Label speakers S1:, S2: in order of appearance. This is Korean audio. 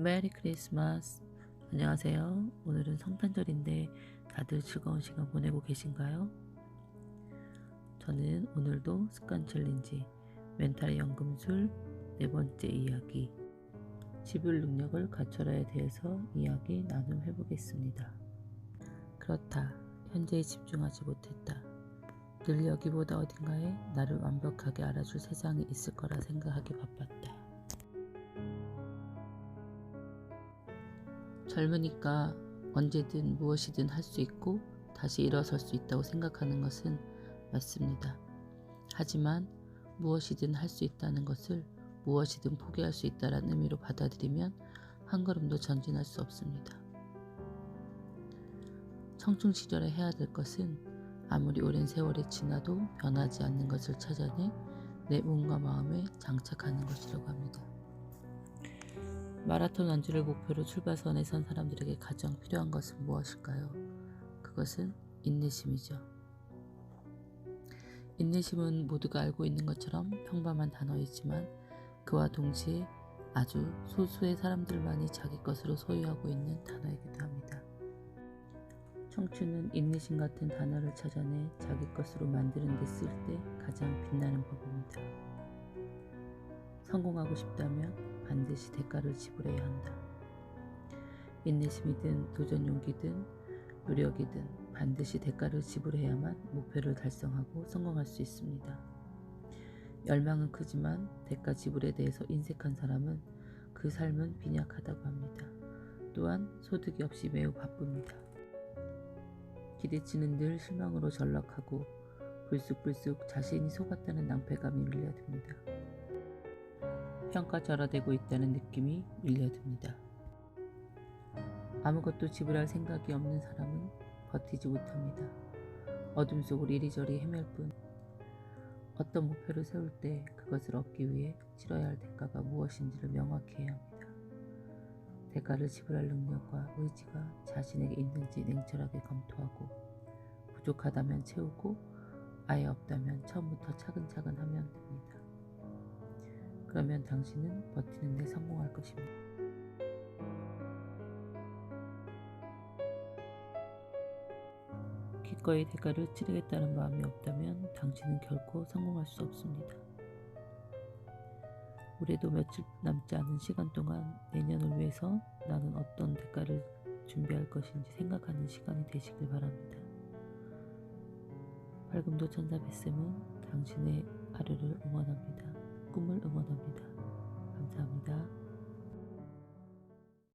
S1: 메리 크리스마스. 안녕하세요. 오늘은 성탄절인데 다들 즐거운 시간 보내고 계신가요? 저는 오늘도 습관 챌린지 멘탈 연금술 네 번째 이야기 지불 능력을 갖춰라에 대해서 이야기 나눔해 보겠습니다. 그렇다. 현재에 집중하지 못했다. 늘 여기보다 어딘가에 나를 완벽하게 알아줄 세상이 있을 거라 생각하기 바빴다. 젊으니까 언제든 무엇이든 할 수 있고 다시 일어설 수 있다고 생각하는 것은 맞습니다. 하지만 무엇이든 할 수 있다는 것을 무엇이든 포기할 수 있다는 의미로 받아들이면 한 걸음도 전진할 수 없습니다. 청춘 시절에 해야 될 것은 아무리 오랜 세월이 지나도 변하지 않는 것을 찾아내 내 몸과 마음에 장착하는 것이라고 합니다. 마라톤 완주를 목표로 출발선에 선 사람들에게 가장 필요한 것은 무엇일까요? 그것은 인내심이죠. 인내심은 모두가 알고 있는 것처럼 평범한 단어이지만 그와 동시에 아주 소수의 사람들만이 자기 것으로 소유하고 있는 단어이기도 합니다. 청춘은 인내심 같은 단어를 찾아내 자기 것으로 만드는 데 쓸 때 가장 빛나는 법입니다. 성공하고 싶다면 반드시 대가를 지불해야 한다. 인내심이든 도전 용기든 노력이든 반드시 대가를 지불해야만 목표를 달성하고 성공할 수 있습니다. 열망은 크지만 대가 지불에 대해서 인색한 사람은 그 삶은 빈약하다고 합니다. 또한 소득이 없이 매우 바쁩니다. 기대치는 늘 실망으로 전락하고 불쑥불쑥 자신이 속았다는 낭패감이 밀려듭니다. 평가절하되고 있다는 느낌이 밀려듭니다. 아무것도 지불할 생각이 없는 사람은 버티지 못합니다. 어둠 속을 이리저리 헤맬 뿐 어떤 목표를 세울 때 그것을 얻기 위해 치러야 할 대가가 무엇인지를 명확히 해야 합니다. 대가를 지불할 능력과 의지가 자신에게 있는지 냉철하게 검토하고 부족하다면 채우고 아예 없다면 처음부터 차근차근 하면 됩니다. 그러면 당신은 버티는 데 성공할 것입니다. 기꺼이 대가를 치르겠다는 마음이 없다면 당신은 결코 성공할 수 없습니다. 올해도 며칠 남지 않은 시간 동안 내년을 위해서 나는 어떤 대가를 준비할 것인지 생각하는 시간이 되시길 바랍니다. 밝음도 천사 뱃쌤은 당신의 하루를 응원합니다.